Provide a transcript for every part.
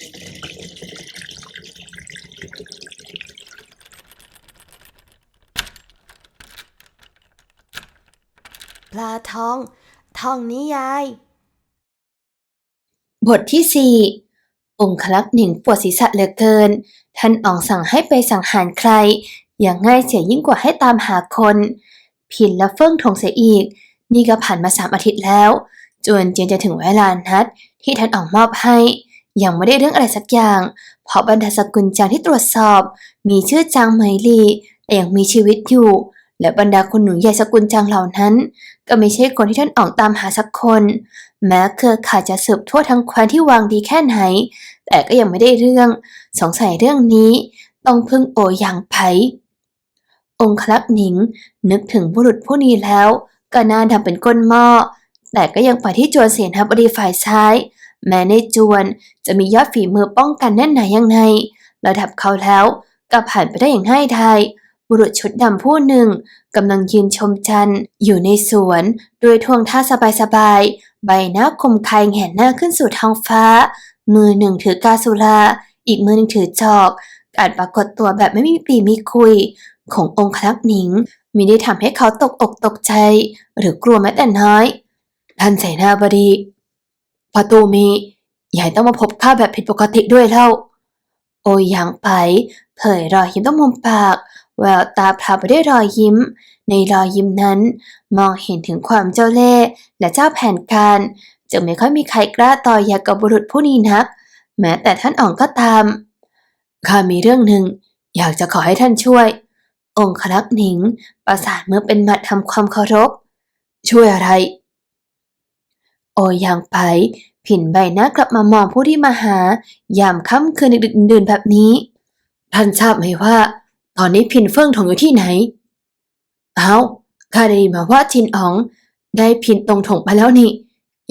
ปลาทอง ทองนิยาย บทที่สี่องคลักษ์หนิงปวดศีรษะเหลือเกิน ท่านอ๋องสั่งให้ไปสังหารใคร อย่างง่ายเสียยิ่งกว่าให้ตามหาคนผินและเฟิ่งทงเสียอีก นี่ก็ผ่านมาสามอาทิตย์แล้ว จนเจียนจะถึงเวลานัดที่ท่านอ๋องมอบให้ ยังไม่ได้เรื่องอะไรสักอย่าง เพราะบรรดาสกุลจางที่ตรวจสอบ มีชื่อจางไหมลีแต่ยังมีชีวิตอยู่ และบรรดาคนหนูใหญ่สกุลจางเหล่านั้น ก็ไม่ใช่คนที่ท่านอองตามหาสักคน แม้เครือข่ายจะสืบทั่วทั้งแคว้นที่วางดีแค่ไหน แต่ก็ยังไม่ได้เรื่อง สงสัยเรื่องนี้ ต้องพึ่งโอหยางไผองคลักษ์หนิง นึกถึงบุรุษผู้นี้แล้วก็น่าดำเป็นก้นหม้อแต่ก็ยังไปที่จวนเสียนทับบดีฝ่ายซ้าย แม้ในจวนจะมียอดฝีมือป้องกันแน่นหนายังไงระดับเขาแล้วก็ผ่านไปได้อย่างง่ายดายบุรุษชุดดำผู้หนึ่งกำลังยืนชมจันทร์อยู่ในสวนด้วยท่วงท่าสบายๆ ใบหน้าคมคายแหงนหน้าขึ้นสู่ท้องฟ้า มือหนึ่งถือกาสุราอีกมือหนึ่งถือจอกการปรากฏตัวแบบไม่มีปีมีคุย ขององคลักหนิงมิได้ทำให้เขาตกอกตกใจ หรือกลัวแม้แต่น้อยท่านเสนาบดี ประตูมียายต้องมาพบข้าแบบผิดปกติด้วยเล่า โอยหยางไปเผยรอยยิ้มต้องมุมปาก แววตาพราไปด้วยรอยยิ้ม ในรอยยิ้มนั้น มองเห็นถึงความเจ้าเล่ห์และเจ้าแผนการ จึงไม่ค่อยมีใครกล้าต่ออยากกับบุรุษผู้นี้นัก แม้แต่ท่านอ่องก็ตาม ข้ามีเรื่องหนึ่ง อยากจะขอให้ท่านช่วย องคลักษ์หนิง ประสานมือเป็นหมัดทำความเคารพ ช่วยอะไร โอยยังไปผินใบหน้ากลับมามองผู้ที่มาหา ยามค่ำคืนดึกดื่นแบบนี้ ท่านทราบไหมว่า ตอนนี้ผินเฟิ่งถงอยู่ที่ไหน เอาข้าได้ยินมาว่าชินอ๋อง ได้ผินตรงถงไปแล้วนี่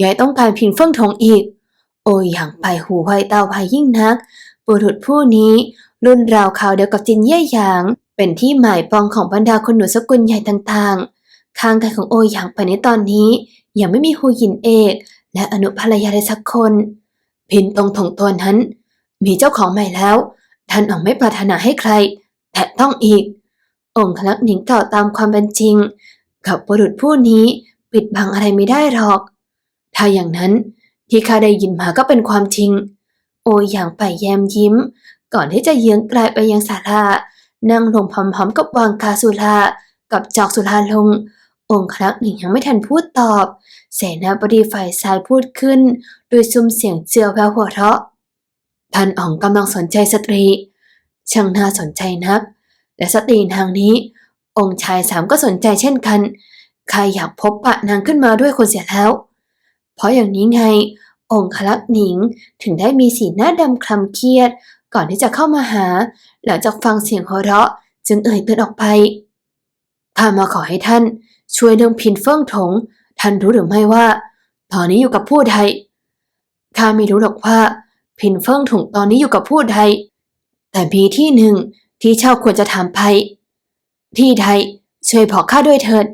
ยายต้องการผินเฟิ่งถงอีก โอยอย่างไปหูไวตาไวยิ่งนัก บุรุษผู้นี้ รุ่นราวข่าวเดียวกับจินเย่หยาง เป็นที่หมายปองของบรรดาคนหนูสกุลใหญ่ต่างๆ ข้างกายของโอหยางไปในตอนนี้ ยังไม่มีฮูหยินเอก และอนุภรรยาเลยสักคน พินตรงถงตัวนั้น มีเจ้าของใหม่แล้ว ท่านอองไม่ปรารถนาให้ใคร แต่ต้องอีก องค์คลักษ์หนิงกล่าวตามความเป็นจริง กับบุรุษผู้นี้ปิดบังอะไรไม่ได้หรอก ถ้าอย่างนั้นที่ข้าได้ยินมาก็เป็นความจริง โอหยางไปแยมยิ้ม ก่อนที่จะเยื้องกลายไปยังศาลานั่งลงพร้อมๆกับวางกาสุลากับจอกสุลาลง องค์คลักษ์หนิงยังไม่ทันพูดตอบ เสนาบดีฝ่ายซ้ายพูดขึ้น โดยซุ้มเสียงเจือแววหัวเราะ ท่านอ๋องกำลังสนใจสตรี ช่างน่าสนใจนัก และสตรีทางนี้ องค์ชายสามก็สนใจเช่นกันข้าอยากพบปะนางขึ้นมาด้วยคนเสียแล้ว เพราะอย่างนี้ไง องค์คลักษ์หนิงถึงได้มีสีหน้าดำคล้ำเครียด ก่อนที่จะเข้ามาหา หลังจากฟังเสียงหัวเราะ จึงเอ่ยเตือนออกไป ข้ามาขอให้ท่าน ช่วยเรื่องพินเฟิ่งถง ท่านรู้หรือไม่ว่า ตอนนี้อยู่กับผู้ใดข้าไม่รู้หรอกว่า พินเฟิ่งถงตอนนี้อยู่กับผู้ใดแต่มีที่หนึ่งที่เช่าควรจะถามไปที่ใดช่วยบอข้าด้วยเถิด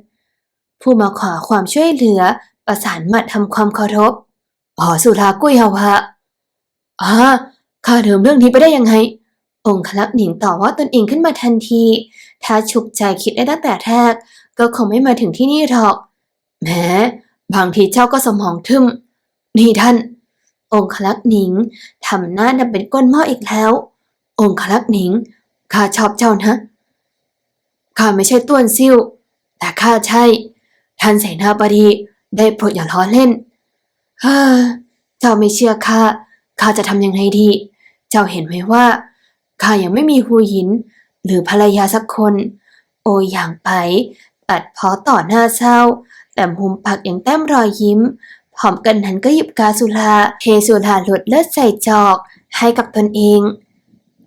ผู้มาขอความช่วยเหลือประสานมัดทำความเคารพอ๋อสุรากุ้ยฮาวะอ่าข้าเดิมเรื่องนี้ไปได้ยังไง องค์คลักษ์หนิงต่อว่าตนเองขึ้นมาทันที ถ้าฉุกใจคิดได้ตั้งแต่แรก ก็คงไม่มาถึงที่นี่หรอกแหมบางทีเจ้าก็สมองทึมนี่ท่าน องคลักษ์หนิงทำหน้าดำเป็นก้นหม้ออีกแล้ว องคลักษ์หนิงข้าชอบเจ้านะข้าไม่ใช่ต้วนซิ่วแต่ข้าใช่ ท่านเสนาบดีได้โปรดอย่าล้อเล่นเฮ้อเจ้าไม่เชื่อข้าข้าจะทำยังไงดี เจ้าเห็นไหมว่าข้ายังไม่มีหูหิน หรือภรรยาสักคน โออย่างไปตัดเพอต่อหน้าเศร้า แต่มุมปากอยังแต้มรอยยิ้มพร้อมกันนั้นก็หยิบกาสุราเทสุราหลดเลือดใส่จอก ให้กับตนเอง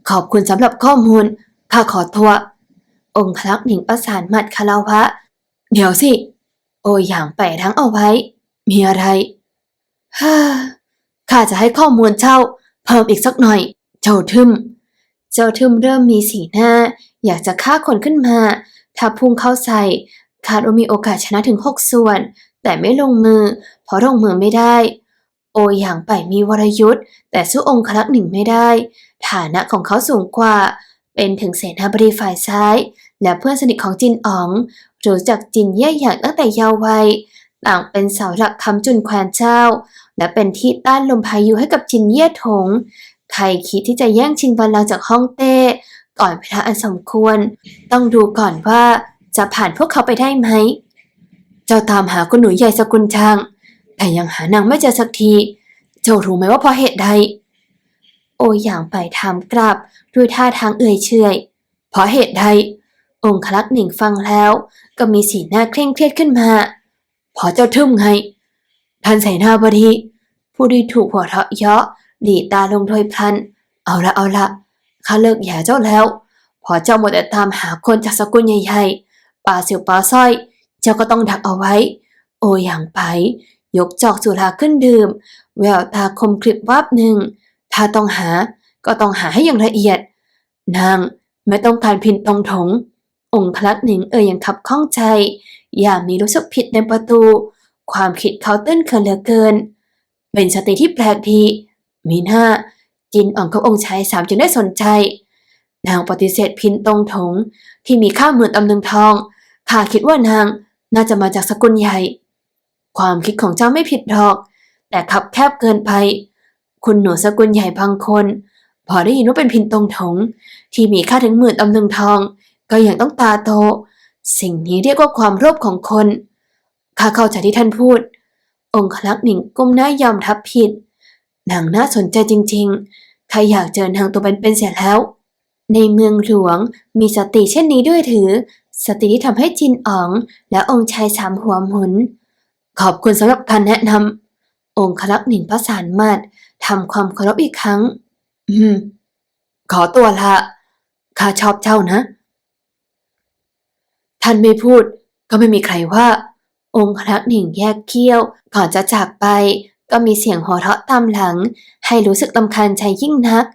ขอบคุณสำหรับข้อมูลข้าขอตัวองค์พลักษ์หนิงประสานหมัดคาราวะ เดี๋ยวสิ โออย่างไปทั้งเอาไว้ มีอะไรฮ่าข้าจะให้ข้อมูลเจ้าเพิ่มอีกสักหน่อย เจ้าทึม เจ้าทึมเริ่มมีสีหน้า อยากจะฆ่าคนขึ้นมา ถ้าพุ่งเข้าใส่คาดว่ามีโอกาสชนะถึงหกส่วน แต่ไม่ลงมือ เพราะลงมือไม่ได้ โอโอย่างไปมีวรยุทธ์ แต่สู้องคลักษ์หนิงไม่ได้ ฐานะของเขาสูงกว่า เป็นถึงเสนาบดีฝ่ายซ้าย และเพื่อนสนิทของจินอ๋องรู้จักจินเย่ยอย่างตั้งแต่เยาว์วัยต่างเป็นเสาหลักคำจุนแควนเจ้า และเป็นที่ต้านลมพายุให้กับจินเย่ถงใครคิดที่จะแย่งชิงบัลลังก์จากฮ่องเต้ ก่อนเวลาอันสมควร ต้องดูก่อนว่าจะผ่านพวกเขาไปได้ไหม เจ้าตามหาคุณหนูใหญ่สกุลชาง แต่ยังหานางไม่เจอสักที เจ้ารู้ไหมว่าเพราะเหตุใด โออย่างไปถามกลับด้วยท่าทางเอื่อยเฉยเพราะเหตุใด องคลักษ์หนิงฟังแล้ว ก็มีสีหน้าเคร่งเครียดขึ้นมาพอเจ้าทึ่มไง ท่านเสนาบดีผู้ที่ถูกหัวเราะเยาะหลีตาลงโดยพลัน เอาละเอาละ ข้าเลิกแย่เจ้าแล้ว พอเจ้าหมดแต่ตามหาคนจากสกุลใหญ่ๆป่าเสียวป่าสร้อย เจ้าก็ต้องดักเอาไว้ โออย่างไปยกจอกสุราขึ้นดื่ม แววตาคมกริบวับหนึ่ง ถ้าต้องหาก็ต้องหาให้อย่างละเอียด นางไม่ต้องการพินตรงถง องค์คลักษ์หนิงเอ่ยอย่างขับข้องใจ อย่ามีรู้สึกผิดในประตู ความคิดเขาตื้นเขินเหลือเกิน เป็นสติที่แปลกดีมีหน้า จินอ่องกับองค์ชายสามจึงได้สนใจ นางปฏิเสธพินตรงถงที่มีค่าหมื่นตำลึงทองข้าคิดว่านางน่าจะมาจากสกุลใหญ่ ความคิดของเจ้าไม่ผิดหรอก แต่ขับแคบเกินไป คุณหนูสกุลใหญ่บางคน พอได้ยินว่าเป็นพินตรงถง ที่มีค่าถึงหมื่นตำลึงทอง ก็ยังต้องตาโต สิ่งนี้เรียกว่าความโลภของคนข้าเข้าใจที่ท่านพูด องคลักษ์หนิงก้มหน้ายอมทับผิดนางน่าสนใจจริงๆ ข้าอยากเจอนางตัวเป็นๆเสียแล้ว ในเมืองหลวงมีสติเช่นนี้ด้วยถือ สติที่ทำให้จินอ๋อง และองค์ชายสามหัวหมุน ขอบคุณสำหรับการแนะนำองคลักหนิงประสานมาดทำความเคารพอีกครั้ง อืม ขอตัวละข้าชอบเจ้านะ ท่านไม่พูดก็ไม่มีใครว่า องครักหนิงแยกเขี้ยวก่อนจะจากไป ก็มีเสียงหัวเราะตามหลัง ให้รู้สึกลำคาญใจยิ่งนัก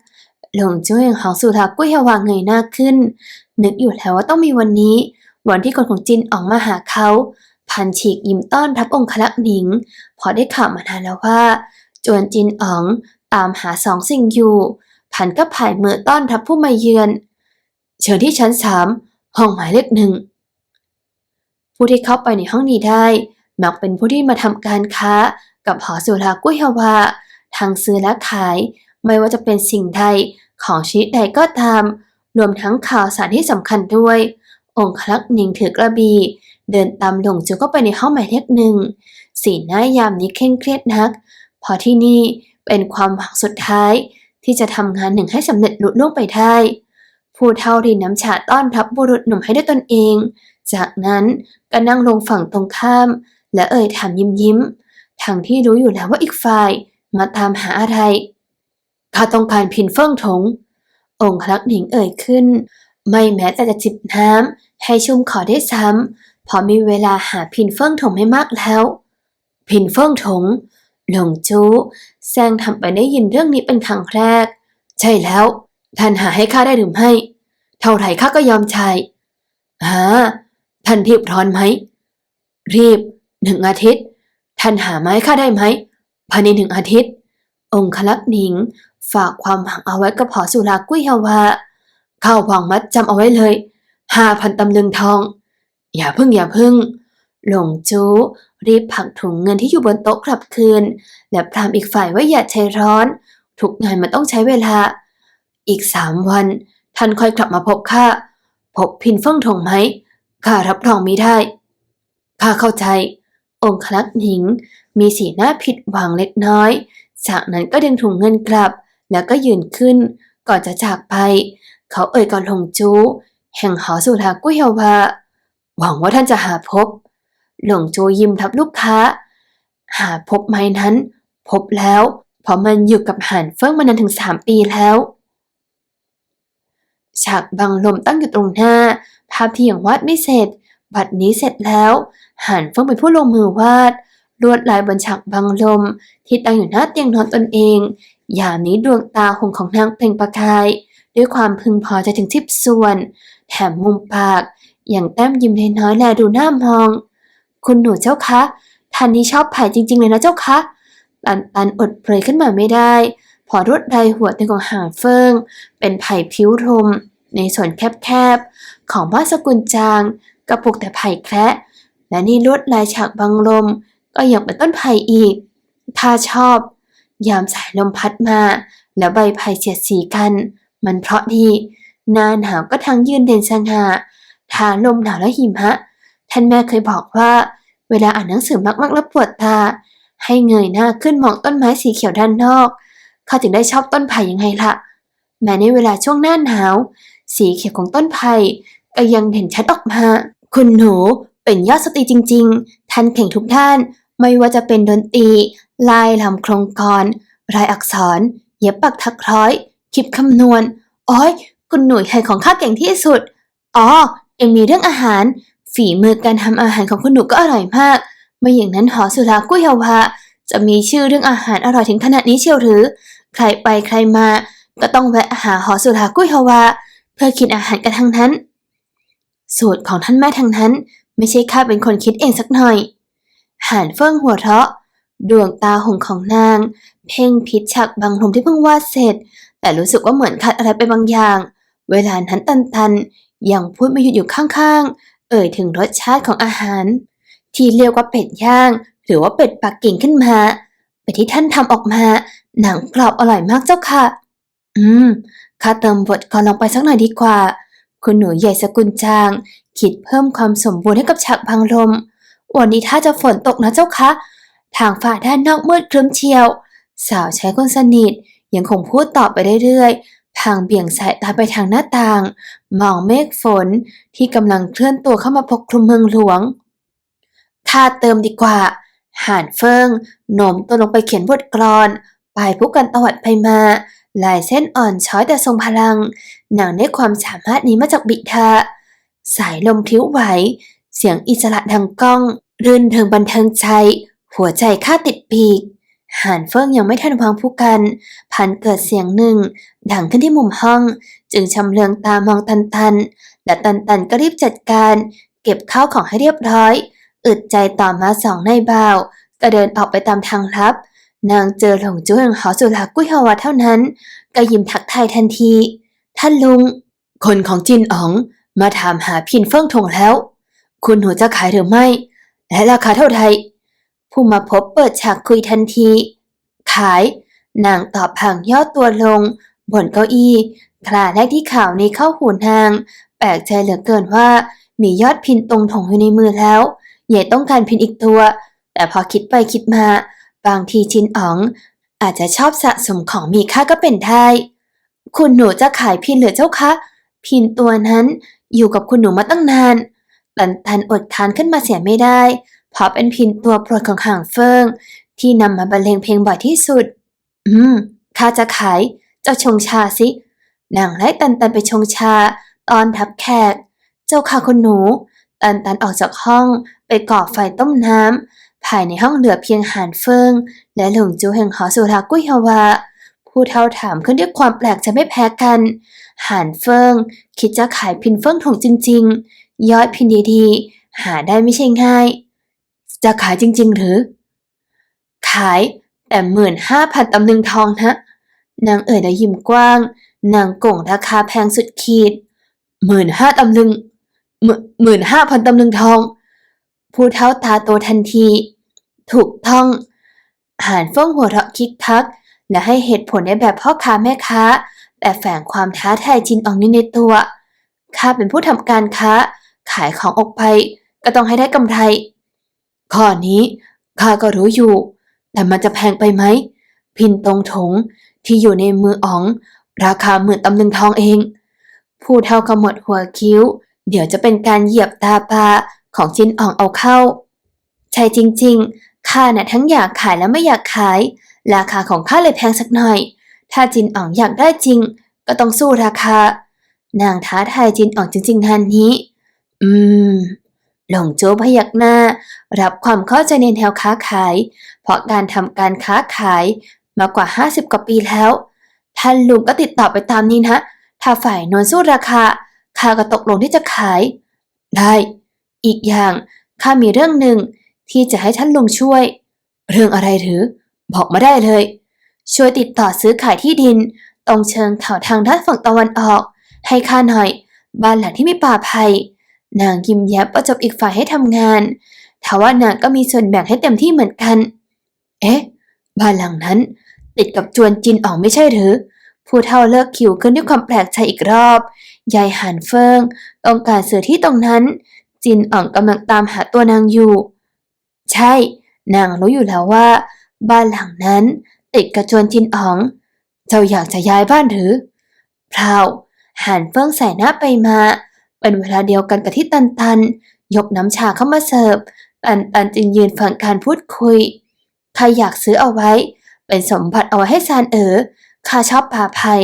หลงจุ้ยของสุธากุ้ยฮวางเงยหน้าขึ้น นึกอยู่แล้วว่าต้องมีวันนี้ วันที่คนของจินออกมาหาเขาพันฉีกยิ้มต้อนรับองคลักษ์หนิง พอได้ข่าวมานานแล้วว่า จวนจินอ๋องตามหาสองสิ่งอยู่ พันก็ผายมือต้อนรับผู้มาเยือน เชิญที่ชั้นสามห้องหมายเลขหนึ่ง ผู้ที่เข้าไปในห้องนี้ได้ มักเป็นผู้ที่มาทำการค้า กับหอสุรากุยฮวาทางซื้อและขาย ไม่ว่าจะเป็นสิ่งใดของชนิดใดก็ตาม รวมทั้งข่าวสารที่สำคัญด้วย องค์คลักษ์หนิงถือกระบี่เดินตามหลงจูเข้าไปในห้องหมายเลขหนึ่ง สีหน้ายามนี้เคร่งเครียดนักเพราะที่นี่เป็นความหวังสุดท้าย ที่จะทำงานหนึ่งให้สำเร็จลุล่วงไปได้ ผู้เท่ารินน้ำชาต้อนรับบุรุษหนุ่มให้ด้วยตนเอง จากนั้นก็นั่งลงฝั่งตรงข้าม และเอ่ยถามยิ้มยิ้ม ทั้งที่รู้อยู่แล้วว่าอีกฝ่ายมาตามหาอะไร ข้าต้องการพินเฟิ่งถง องค์คลักหนิงเอ่ยขึ้น ไม่แม้แต่จะจิบน้ำให้ชุ่มขอได้ซ้ำเพราะมีเวลาหาพินเฟิ่งถงไม่มากแล้ว พินเฟิ่งถง หลงจูแซงทำไปได้ยินเรื่องนี้เป็นครั้งแรก ใช่แล้ว ท่านหาให้ข้าได้หรือไม่ เท่าไหร่ข้าก็ยอมใช้ฮะท่านรีบร้อนไหม รีบหนึ่งอาทิตย์ ท่านหาไม้ข้าได้ไหมภายในหนึ่งอาทิตย์ องคลักษ์หนิง ฝากความหวังเอาไว้กับผอสุรากุ้ยฮาวาข้าววางมัดจำเอาไว้เลยห้าพันตำลึงทอง อย่าพึ่งอย่าพึ่ง หลงจูรีบผักถุงเงินที่อยู่บนโต๊ะกลับคืน และพรามอีกฝ่ายว่าอย่าใจร้อน ทุกงานมันต้องใช้เวลา อีกสามวัน ท่านค่อยกลับมาพบข้าพบพินเฟิ่งถงไหมข้ารับรองมิได้ข้าเข้าใจ องคลักษ์หญิง มีสีหน้าผิดหวังเล็กน้อย จากนั้นก็ดึงถุงเงินกลับ แล้วก็ยืนขึ้น ก่อนจะจากไป เขาเอ่ยก่อนหลงจูแห่งหอสุรากุ้ยฮวาหวังว่าท่านจะหาพบ หลงจูยิ้มทับลูกค้า หาพบไหมนั้น พบแล้ว เพราะมันอยู่กับหันเฟิ่งมานานถึงสามปีแล้วฉากบังลมตั้งอยู่ตรงหน้า ภาพที่ยังวาดไม่เสร็จ บัดนี้เสร็จแล้วหันเฟิงเป็นผู้ลงมือวาดลวดลายบนฉากบังลม ที่ตั้งอยู่หน้าเตียงนอนตนเอง ยามนี้ดวงตาหงของนางเปล่งประกาย ด้วยความพึงพอใจถึงทิพส่วน แถมมุมปากอย่างแต้มยิ้มน้อยแลดูหน้ามอง คุณหนูเจ้าคะท่านนี้ชอบไผ่จริง ๆ เลยนะเจ้าคะตันตันอดเปรยขึ้นมาไม่ได้ พอรวดไรหัวเต็มของหางเฟิง เป็นไผ่ผิวรมในส่วนแคบๆของบ้านสกุลจาง กระปุกแต่ไผ่แคระและนี่ลวดลายฉากบังลม ก็ยังเป็นต้นไผ่อีก ถ้าชอบ ยามสายลมพัดมา แล้วใบไผ่เสียดสีกัน มันเพราะดีหน้าหนาวก็ทั้งยืนเด่นสง่าทาลมหนาวและหิมะ ท่านแม่เคยบอกว่า เวลาอ่านหนังสือมากๆแล้วปวดตา ให้เงยหน้าขึ้นมองต้นไม้สีเขียวด้านนอกเขาถึงได้ชอบต้นไผ่ยังไงล่ะ แม้ในเวลาช่วงหน้าหนาว สีเขียวของต้นไผ่ก็ยังเห็นชัดออกมา คุณหนูเป็นยอดสตรีจริงๆ ท่านเก่งทุกด้าน ไม่ว่าจะเป็นดนตรี ลายลำโครงกรรายอักษร เย็บปักทักร้อย คิดคำนวณ อ้อย คุณหนูใครของข้าเก่งที่สุด อ๋อเองมีเรื่องอาหาร ฝีมือการทำอาหารของคุณหนูก็อร่อยมาก ไม่อย่างนั้นหอสุรากุ้ยฮาวาจะมีชื่อเรื่องอาหารอร่อยถึงขนาดนี้เชียวหรือ ใครไปใครมา ก็ต้องแวะหาหอสุรากุ้ยฮาวาเพื่อกินอาหารกันทั้งนั้น สูตรของท่านแม่ทั้งนั้น ไม่ใช่ข้าเป็นคนคิดเองสักหน่อย หานเฟิ่งหัวเราะ ดวงตาหงของนาง เพ่งพิษฉากบางลมที่เพิ่งวาดเสร็จ แต่รู้สึกว่าเหมือนขาดอะไรไปบางอย่าง เวลานั้นตันตันยังพูดไม่หยุดอยู่ข้างๆ เอ่ยถึงรสชาติของอาหาร ที่เรียกว่าเป็ดย่าง หรือว่าเป็ดปักกิ่งขึ้นมาเป็ดที่ท่านทำออกมา หนังกรอบอร่อยมากเจ้าค่ะ อืมข้าเติมบทก่อนลงไปสักหน่อยดีกว่า คุณหนูใหญ่สกุลจาง คิดเพิ่มความสมบูรณ์ให้กับฉากพังลม วันนี้ถ้าจะฝนตกนะเจ้าคะ ทางฝ่าด้านนอกมืดครึ้มเชียว สาวใช้คนสนิทยังคงพูดต่อไปเรื่อยๆพางเบี่ยงสายตาไปทางหน้าต่าง มองเมฆฝนที่กำลังเคลื่อนตัวเข้ามาปกคลุมเมืองหลวงข้าเติมดีกว่าหานเฟิงโน้มตัวลงไปเขียนบทกลอนปลายผู้กันตวัดไปมา ลายเส้นอ่อนช้อยแต่ทรงพลัง นังได้ความสามารถนี้มาจากบิดาสายลมพลิ้วไหว เสียงอิสระดังก้อง รื่นเริงบันเทิงใจ หัวใจข้าติดปีกหานเฟิ่งยังไม่ทันวางผู้กัน พันเกิดเสียงหนึ่ง ดังขึ้นที่มุมห้อง จึงชำเลืองตามองตันตันและตันตันก็รีบจัดการ เก็บข้าวของให้เรียบร้อย อึดใจต่อมาสองในบ่าวก็เดินออกไปตามทางลับ นางเจอหลงจู้แห่งหอสุรากุ้ยฮาวาเท่านั้น ก็ยิ้มทักทายทันที ท่านลุง คนของจินอ๋องมาถามหาพินเฟิ่งทงแล้ว คุณหนูจะขายหรือไม่ และราคาเท่าไหร่ผู้มาพบเปิดฉากคุยทันที ขายนางตอบพลางย่อตัวลง บนเก้าอี้คลาแรกที่ข่าวนี้เข้าหูนาง แปลกใจเหลือเกินว่า มียอดพินตรงถงอยู่ในมือแล้วใหญ่ต้องการพินอีกตัว แต่พอคิดไปคิดมา บางทีจินอ๋อง อาจจะชอบสะสมของมีค่าก็เป็นได้ คุณหนูจะขายพินหรือเจ้าคะ พินตัวนั้นอยู่กับคุณหนูมาตั้งนานตันตันอดทานขึ้นมาเสียไม่ได้ เพราะเป็นพินตัวโปรดของห่างเฟิง ที่นำมาบรรเลงเพลงบ่อยที่สุด อืมข้าจะขาย เจ้าชงชาสิ นางไล่ตันตันไปชงชา ตอนทับแขก เจ้าค่ะคุณหนู ตันตันออกจากห้องไปก่อไฟต้มน้ำภายในห้องเหลือเพียงหานเฟิง และหลงจูแห่งหอสุรากุยฮาวา ผู้เท่าถามขึ้นด้วยความแปลกใจไม่แพ้กัน หานเฟิง คิดจะขายพินเฟิงถงจริง ๆ ยอดพินดีๆ หาได้ไม่ใช่ง่าย จะขายจริง ๆ หรือ ขายแต่หมื่นห้าพันตำลึงทองนะนางเอ๋ยแล้วยิ้มกว้าง นางก่งราคาแพงสุดขีดหมื่นห้าตำลึงหมื่นหมื่นห้าพันตำลึงทอง ผู้เท่าตาโตทันที ถูกต้องหานเฟิงหัวเราะคิกคัก และให้เหตุผลในแบบพ่อค้าแม่ค้าแต่แฝงความท้าทายจินอองนี้ในตัวข้าเป็นผู้ทำการค้า ขายของออกไปก็ต้องให้ได้กำไร ข้อนี้ข้าก็รู้อยู่ แต่มันจะแพงไปไหม พินตรงถงที่อยู่ในมืออ๋อง ราคาหมื่นตำลึงทองเอง ผู้เท่าขมวดหัวคิ้ว เดี๋ยวจะเป็นการเหยียบตาปลาของจินอ่องเอาเข้า ใช่จริง ๆ ข้าน่ะทั้งอยากขายและไม่อยากขาย ราคาของข้าเลยแพงสักหน่อย ถ้าจินอ่องอยากได้จริง ก็ต้องสู้ราคา นางท้าทายจินอ่องจริงๆทันนี้ อืม หลงโจวพยักหน้า รับความเข้าใจในแนวค้าขาย เพราะการทำการค้าขายมากว่า 50 กว่าปีแล้ว ท่านลุงก็ติดต่อไปตามนี้นะ ถ้าฝ่ายนวลสู้ราคา ข้าก็ตกลงที่จะขาย ได้ อีกอย่างข้ามีเรื่องหนึ่งที่จะให้ท่านลุงช่วย เรื่องอะไรหรือ บอกมาได้เลย ช่วยติดต่อซื้อขายที่ดิน ตรงเชิงเขาทางด้านฝั่งตะวันออก ให้ข้าหน่อย บ้านหลังที่มีป่าไผ่นางยิ้มแย้มประจบอีกฝ่ายให้ทำงานทว่านางก็มีส่วนแบ่งให้เต็มที่เหมือนกัน เอ๊ะ บ้านหลังนั้น ติดกับจวนจินอ๋องไม่ใช่หรือ ผู้เฒ่าเลิกคิวขึ้นด้วยความแปลกใจอีกรอบ ยายหันเฟิงต้องการซื้อที่ตรงนั้น จินอ๋องกำลังตามหาตัวนางอยู่ ใช่ นางรู้อยู่แล้วว่า บ้านหลังนั้นติดกับจวนจินอ๋อง เจ้าอยากจะย้ายบ้านหรือเปล่าหันเฟิงใส่หน้าไปมา เป็นเวลาเดียวกันกับที่ตันตัน ยกน้ำชาเข้ามาเสิร์ฟ ตันตันจึงยืนฟังการพูดคุยข้าอยากซื้อเอาไว้ เป็นสมบัติเอาไว้ให้ซานเอ๋อข้าชอบป่าไผ่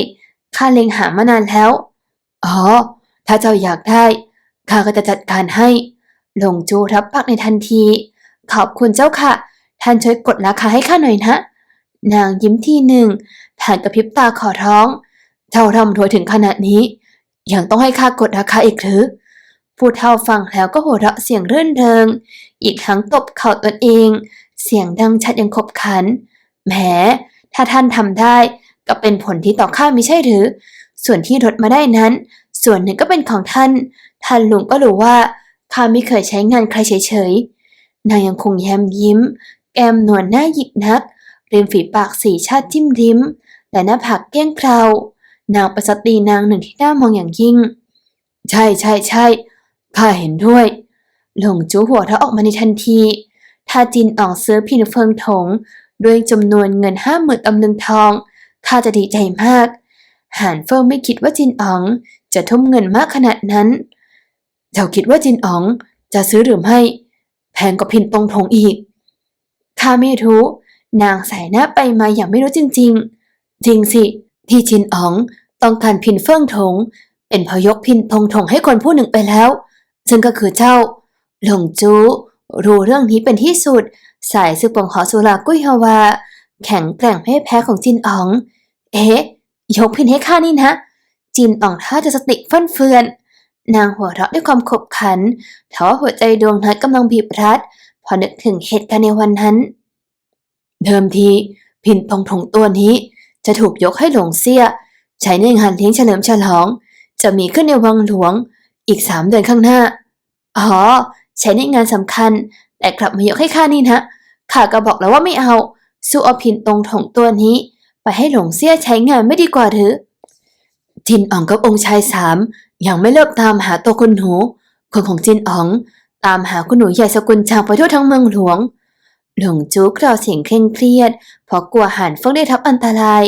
ข้าเล็งหามานานแล้ว อ๋อ ถ้าเจ้าอยากได้ข้าก็จะจัดการให้ หลงจูรับปากในทันที ขอบคุณเจ้าค่ะ ท่านช่วยกดราคาให้ข้าหน่อยนะ นางยิ้มทีหนึ่งผ่านกระพริบตาขอร้องเจ้าร่ำรวยถึงขนาดนี้ ยังต้องให้ข้ากดราคาอีกหรือผู้เฒ่าฟังแล้วก็หัวเราะเสียงรื่นเริง อีกครั้งตบเข่าตนเอง เสียงดังชัดยังขบขัน แหม ถ้าท่านทำได้ก็เป็นผลที่ต่อข้าไม่ใช่หรือ ส่วนที่ลดมาได้นั้น ส่วนหนึ่งก็เป็นของท่าน ท่านลุงก็รู้ว่าข้าไม่เคยใช้งานใครเฉยๆ นางยังคงแย้มยิ้ม แก้มนวลหน้าหยิกนัก ริมฝีปากสีชาติจิ้มริม และหน้าผากเกี้ยงเครานางประสตรีนางหนึ่งที่น่ามองอย่างยิ่ง ใช่ใช่ใช่ข้าเห็นด้วย หลงจูหัวเราะออกมาในทันทีถ้าจินออกซื้อพินเฟิงถง ด้วยจำนวนเงินห้าหมื่นตำลึงทอง ข้าจะดีใจมาก หานเฟิงไม่คิดว่าจินอ๋อง จะทุ่มเงินมากขนาดนั้น เจ้าคิดว่าจินอ๋อง จะซื้อหรือไม่ แพงกว่าพินตรงถงอีก ข้าไม่รู้ นางใส่หน้าไปมาอย่างไม่รู้จริง ๆ จริงสิ ที่จินอ๋องต้องการพินเฟิงถง เป็นพยกพินทงถงให้คนผู้หนึ่งไปแล้ว ซึ่งก็คือเจ้า หลงจูรู้เรื่องนี้เป็นที่สุด สายสืบปงหอสุรากุ้ยฮาวา แข็งแกร่งไม่แพ้ของจินอ๋อง เอ๊ะ ยกพินให้ข้านี่นะ จินอ๋องท่าจะสติฟั่นเฟือน นางหัวเราะด้วยความขบขันทว่าหัวใจดวงนั้นกำลังบีบรัด พอนึกถึงเหตุการณ์ในวันนั้น เดิมทีพินทองถงตัวนี้จะถูกยกให้หลงเซี่ยใช้ในงานเลี้ยงเฉลิมฉลอง จะมีขึ้นในวังหลวงอีกสามเดือนข้างหน้า อ๋อ ใช้ในงานสำคัญ แต่กลับมายกให้ข้านี่นะข้าก็บอกแล้วว่าไม่เอาสู้เอาพินตรงถงตัวนี้ ไปให้หลงเซี่ยใช้งานไม่ดีกว่าหรือจินอ๋องกับองค์ชายสามยังไม่เลิกตามหาตัวคุณหนูคนของจินอ๋อง ตามหาคุณหนูใหญ่สกุลจางไปทั่วทั้งเมืองหลวง หลงจูกล่าวเสียงเคร่งเครียดเพราะกลัวหานเฟิงได้รับอันตราย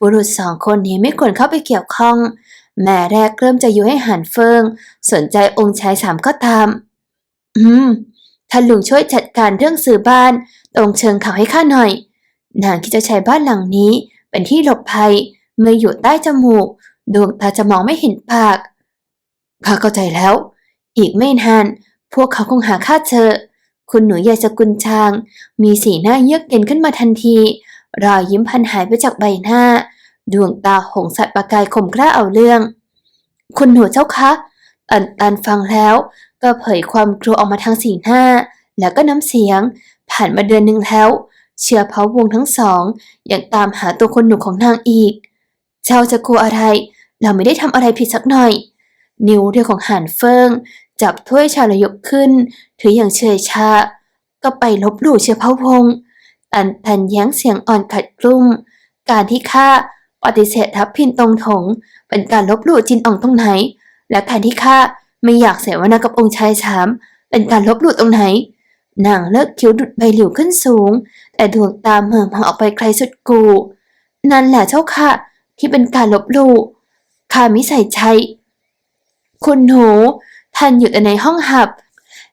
บุรุษสองคนนี้ไม่ควรเข้าไปเกี่ยวข้อง แม่แรกเริ่มจะยุให้หานเฟิง สนใจองค์ชายสามก็ตาม อืมท่านลุงช่วยจัดการเรื่องสื่อบ้าน ตรงเชิงเขาให้ข้าหน่อย นางคิดจะใช้บ้านหลังนี้ เป็นที่หลบภัย เมื่ออยู่ใต้จมูก ดวงตาจะมองไม่เห็นปากข้าเข้าใจแล้ว อีกไม่นาน พวกเขาคงหาข้าเจอคุณหนูใหญ่สกุลชาง มีสีหน้าเยือกเย็นขึ้นมาทันที รอยยิ้มพันหายไปจากใบหน้า ดวงตาหงสัตว์ประกายข่มกล้าเอาเรื่อง คุณหนูเจ้าคะ อันอันฟังแล้ว ก็เผยความกลัวออกมาทางสีหน้า แล้วก็น้ำเสียง ผ่านมาเดือนหนึ่งแล้ว เชื่อเพาวงทั้งสองยังตามหาตัวคนหนุ่มของนางอีก เจ้าจะกลัวอะไร เราไม่ได้ทำอะไรผิดสักหน่อย นิ้วเดียวของหานเฟิง จับถ้วยชาลยกขึ้น ถืออย่างเฉยชา ก็ไปลบหลู่เชื้อพระวงศ์ตันตันแย้งเสียงอ่อนขัดกลุ้ม การที่ข้าปฏิเสธทับพินตรงถง เป็นการลบหลู่จินอ่องตรงไหน และการที่ข้าไม่อยากเสวนากับองค์ชายสามเป็นการลบหลู่ตรงไหน นางเลิกคิ้วดุดใบหลิวขึ้นสูง แต่ดวงตาเหม่อมองออกไปไกลสุดกู นั่นแหละเจ้าค่ะ ที่เป็นการลบหลู่ข้ามิใส่ใจคุณหนู ท่านอยู่แต่ในห้องหับ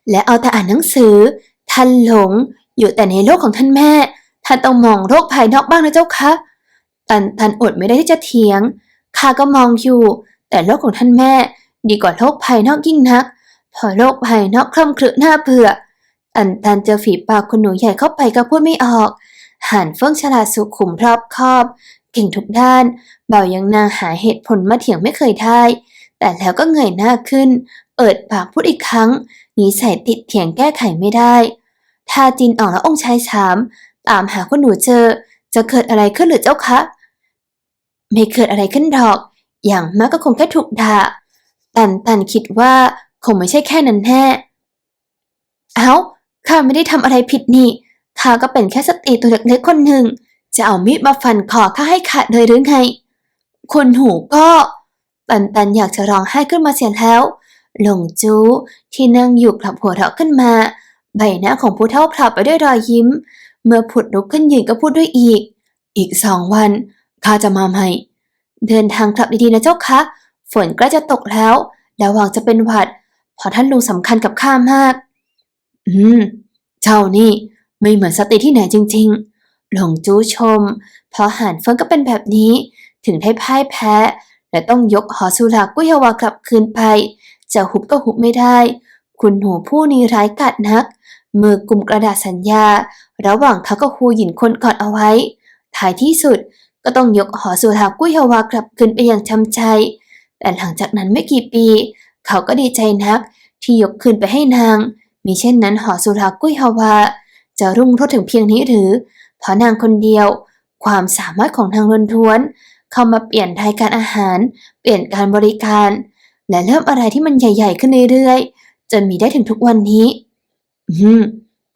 และเอาแต่อ่านหนังสือ ท่านหลง อยู่แต่ในโลกของท่านแม่ ท่านต้องมองโลกภายนอกบ้างนะเจ้าคะตันตันอดไม่ได้ที่จะเถียงข้าก็มองอยู่ แต่โลกของท่านแม่ ดีกว่าโลกภายนอกยิ่งนัก พอโลกภายนอกคล่ำครึหน้าเบื่อตันตันเจอฝีปากคุณหนูใหญ่เข้าไปก็พูดไม่ออกหันเฟื่องฉลาดสุขุมรอบคอบ เก่งทุกด้าน เบายังนางหาเหตุผลมาเถียงไม่เคยได้ แต่แล้วก็เงยหน้าขึ้น เปิดปากพูดอีกครั้งนิสัยติดเถียงแก้ไขไม่ได้ถ้าจินอ่อกและองค์ชายสาม ตามหาคุณหนูเจอ จะเกิดอะไรขึ้นหรือเจ้าคะ ไม่เกิดอะไรขึ้นหรอก อย่างมากก็คงแค่ถูกด่าตันตันคิดว่าคงไม่ใช่แค่นั้นแน่ เอ้า ข้าไม่ได้ทำอะไรผิดนี่ ข้าก็เป็นแค่สตรีตัวเล็กๆคนหนึ่ง จะเอามีดมาฟันคอข้าให้ขาดเลยหรือไง คนหูก็ ตันตันอยากจะร้องไห้ขึ้นมาเสียแล้วหลงจูที่นั่งอยู่กลับหัวเราะขึ้นมา ใบหน้าของผู้เฒ่าพลาไปด้วยรอยยิ้ม เมื่อผุดลุกขึ้นยืนก็พูดด้วยอีก อีกสองวันข้าจะมาใหม่ เดินทางกลับดีๆนะเจ้าคะ ฝนใกล้จะตกแล้วระวังจะเป็นหวัดเพราะท่านลุงสำคัญกับข้ามาก อืม เจ้านี่ไม่เหมือนสตรีที่ไหนจริง ๆ หลงจู้ชม เพราะหานเฟิงก็เป็นแบบนี้ ถึงได้พ่ายแพ้ และต้องยกหอสุรากุยาวากลับคืนไป จะหุบก็หุบไม่ได้ คุณหนูผู้นี้ร้ายกาจนัก มือกลุ่มกระดาษสัญญา ระหว่างเขากับฮูหยินคนกอดเอาไว้ ท้ายที่สุดก็ต้องยกหอสุรากุยาวากลับคืนไปอย่างช้ำใจ แต่หลังจากนั้นไม่กี่ปี เขาก็ดีใจนักที่ยกคืนไปให้นางมิเช่นนั้นหอสุรากุยฮาวาจะรุ่งโรจน์ถึงเพียงนี้หรือเพราะนางคนเดียว ความสามารถของนางล้วนๆ เข้ามาเปลี่ยนรายการอาหาร เปลี่ยนการบริการ และเริ่มอะไรที่มันใหญ่ๆขึ้นเรื่อยๆจนมีได้ถึงทุกวันนี้ อืม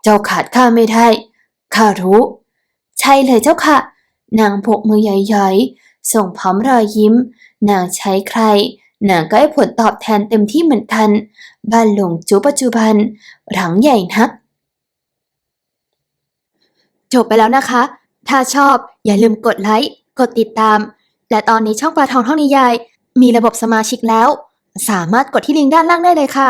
เจ้าขาดข้าไม่ได้ข้ารู้ ใช่เลยเจ้าค่ะ นางพกมือใหญ่ๆ ส่งพร้อมรอยยิ้ม นางใช้ใคร นางก็ให้ผลตอบแทนเต็มที่เหมือนกัน บ้านหลงจูปัจจุบัน หลังใหญ่นัก จบไปแล้วนะคะ ถ้าชอบอย่าลืมกดไลค์ กดติดตาม และตอนนี้ช่องปลาทองท่องนิยาย มีระบบสมาชิกแล้ว สามารถกดที่ลิงก์ด้านล่างได้เลยค่ะ